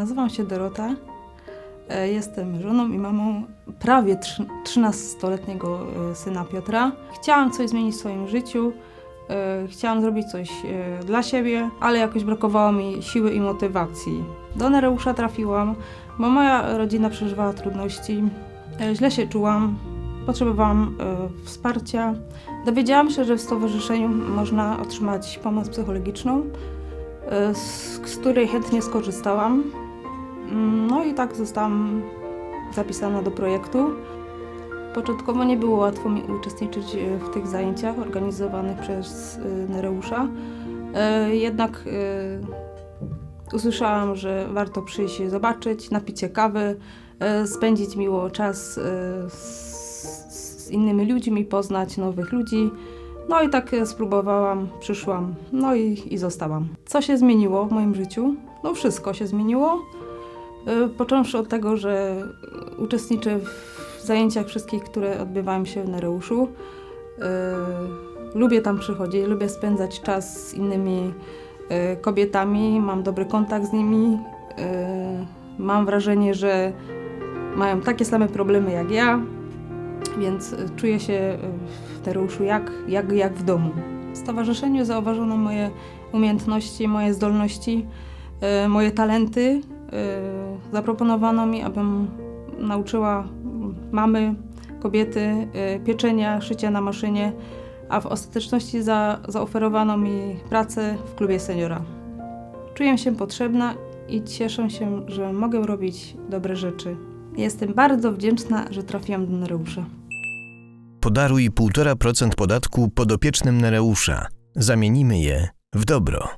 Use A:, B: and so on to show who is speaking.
A: Nazywam się Dorota. E, Jestem żoną i mamą prawie trzy- 13-letniego e, syna Piotra. Chciałam coś zmienić w swoim życiu. e, Chciałam zrobić coś dla siebie, ale jakoś brakowało mi siły i motywacji. Do Nereusza trafiłam, bo moja rodzina przeżywała trudności. Źle się czułam, potrzebowałam wsparcia. Dowiedziałam się, że w stowarzyszeniu można otrzymać pomoc psychologiczną z której chętnie skorzystałam. No i tak zostałam zapisana do projektu. Początkowo nie było łatwo mi uczestniczyć e, w tych zajęciach organizowanych przez e, Nereusza. E, Jednak usłyszałam, że warto przyjść zobaczyć, napić się kawy, spędzić miło czas z, innymi ludźmi, poznać nowych ludzi. No i tak spróbowałam, przyszłam, no i, i zostałam. Co się zmieniło w moim życiu? No wszystko się zmieniło. E, Począwszy od tego, że uczestniczę w zajęciach wszystkich, które odbywają się w Nereuszu. E, Lubię tam przychodzić, lubię spędzać czas z innymi e, kobietami, mam dobry kontakt z nimi. Mam wrażenie, że mają takie same problemy jak ja, więc czuję się w Nereuszu jak, jak, jak w domu. W stowarzyszeniu zauważono moje umiejętności, moje zdolności, moje talenty. E, Zaproponowano mi, abym nauczyła mamy, kobiety e, pieczenia, szycia na maszynie, a w ostateczności za, zaoferowano mi pracę w klubie seniora. Czuję się potrzebna i cieszę się, że mogę robić dobre rzeczy. Jestem bardzo wdzięczna, że trafiłam do Nereusza.
B: Podaruj 1,5% podatku podopiecznym Nereusza. Zamienimy je w dobro.